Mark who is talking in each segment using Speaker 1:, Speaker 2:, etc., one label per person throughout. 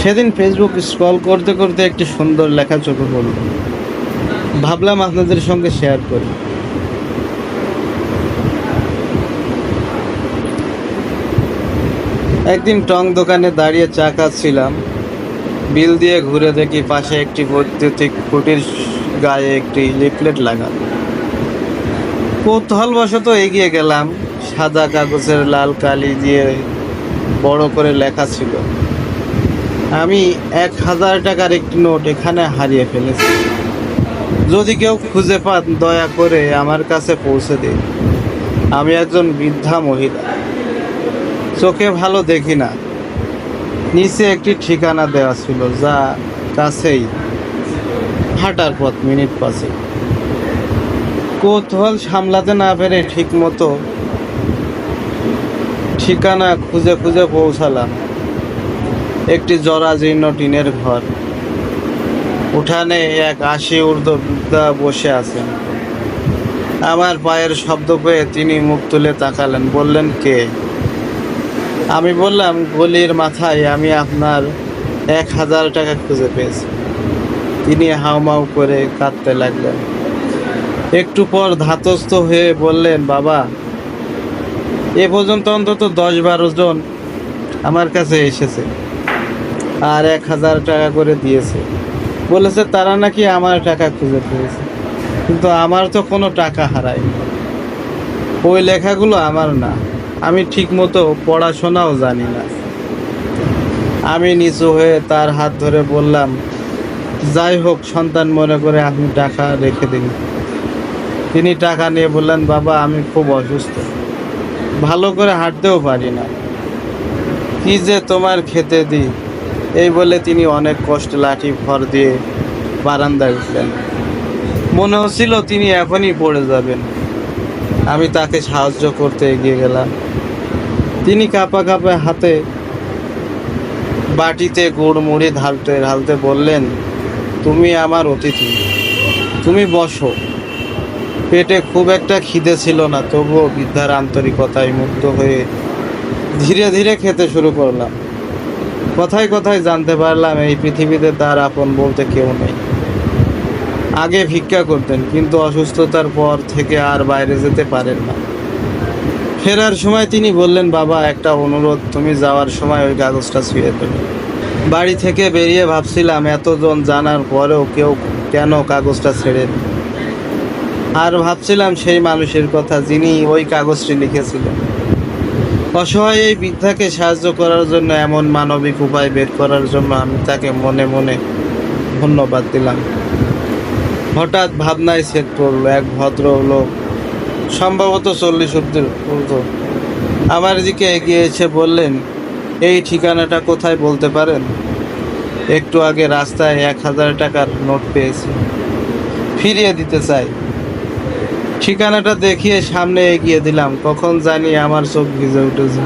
Speaker 1: সেদিন Facebook scroll করতে করতে একটি সুন্দর লেখা চোখে পড়ল। ভাবলাম আপনাদের সঙ্গে শেয়ার করি। একদিন টং দোকানে দাঁড়িয়ে চা খাচ্ছিলাম। বিল দিয়ে ঘুরে দেখি পাশে একটি বৈদ্যুতিক খুঁটির গায়ে একটি লিফলেট লাগানো। কৌতূহলবশত এগিয়ে গেলাম। সাদা কাগজের লাল কালি দিয়ে বড় করে লেখা ছিল। আমি এক হাজার টাকার একটি নোট এখানে হারিয়ে ফেলেছি। যদি কেউ খুঁজে পান, দয়া করে আমার কাছে পৌঁছে দিন। আমি একজন বৃদ্ধা মহিলা। চোখে ভালো দেখি না। নিচে একটি ঠিকানা দেওয়া ছিল, যা কাছেই। হাঁটার পথ, মিনিট পাঁচে কৌতূহল সামলাতে না পেরে ঠিক মতো ঠিকানা খুঁজে খুঁজে পৌঁছালাম। একটি জরাজীর্ণ টিনের ঘর। উঠানে এক আশি ঊর্ধ্ব বৃদ্ধা বসে আছেন। আমার পায়ের শব্দ পেয়ে তিনি মুখ তুলে তাকালেন, বললেন, কে? আমি বললাম, গলির মাথায় আমি আপনার এক হাজার টাকা খুঁজে পেয়েছি। তিনি হাউমাউ করে কাঁদতে লাগলেন। একটু পর ধাতস্থ হয়ে বললেন, বাবা, এ পর্যন্ত অন্তত দশ বারো জন আমার কাছে এসেছে। আর এক হাজার টাকা করে দিয়েছে। বলেছে, তারা নাকি আমার টাকা খুঁজে পেয়েছে। কিন্তু আমার তো কোনো টাকা হারায়নি। ওই লেখাগুলো আমার না। আমি ঠিক মতো পড়াশোনাও জানি না। আমি নিচু হয়ে তার হাত ধরে বললাম, যাই হোক, সন্তান মনে করে আপনি টাকা রেখে দিন তিনি টাকা নিয়ে বললেন, বাবা, আমি খুব অসুস্থ। ভালো করে হাঁটতেও পারি না। কি যে তোমার খেতে দিই। এই বলে তিনি অনেক কষ্ট লাঠি ভর দিয়ে বারান্দায় উঠলেন। মনে হচ্ছিল তিনি এখনই পড়ে যাবেন। আমি তাকে সাহায্য করতে এগিয়ে গেলাম। তিনি কাঁপা কাঁপা হাতে বাটিতে গুড় মুড়ি ঢালতে ঢালতে বললেন, তুমি আমার অতিথি। তুমি বসো। পেটে খুব একটা খিদে ছিল না, তবুও বৃদ্ধার আন্তরিকতায় মুগ্ধ হয়ে ধীরে ধীরে খেতে শুরু করলাম। কথায় কথায় জানতে পারলাম, এই পৃথিবীতে তার আপন বলতে কেউ নেই। আগে ভিক্ষা করতেন, কিন্তু অসুস্থতার পর থেকে আর বাইরে যেতে পারেন না। ফেরার সময় তিনি বললেন, বাবা, একটা অনুরোধ, তুমি যাওয়ার সময় ওই কাগজটা ছুঁয়ে দেবে। বাড়ি থেকে বেরিয়ে ভাবছিলাম, এতজন জানার পরেও কেউ কেন কাগজটা ছেড়ে। আর ভাবছিলাম, সেই মানুষের কথা যিনি ওই কাগজটি লিখেছিলেন। অসহায় এই বৃদ্ধাকে সাহায্য করার জন্য এমন মানবিক উপায় বের করার জন্য আমি তাকে মনে মনে ধন্যবাদ দিলাম। হঠাৎ ভাবনায় সেট পড়ল এক ভদ্র লোক সম্ভবত চল্লিশ অব্দি ঊর্ধ্ব। আমার দিকে এগিয়ে এসে বললেন, এই ঠিকানাটা কোথায় বলতে পারেন? একটু আগে রাস্তায় এক হাজার টাকার নোট পেয়েছি। ফিরিয়ে দিতে চাই। ঠিকানাটা দেখিয়ে সামনে এগিয়ে দিলাম। কখন জানি আমার চোখ ভিজে উঠেছে।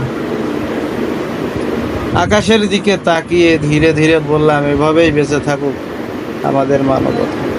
Speaker 1: আকাশের দিকে তাকিয়ে ধীরে ধীরে বললাম, এভাবেই বেঁচে থাকুক আমাদের মানবতা।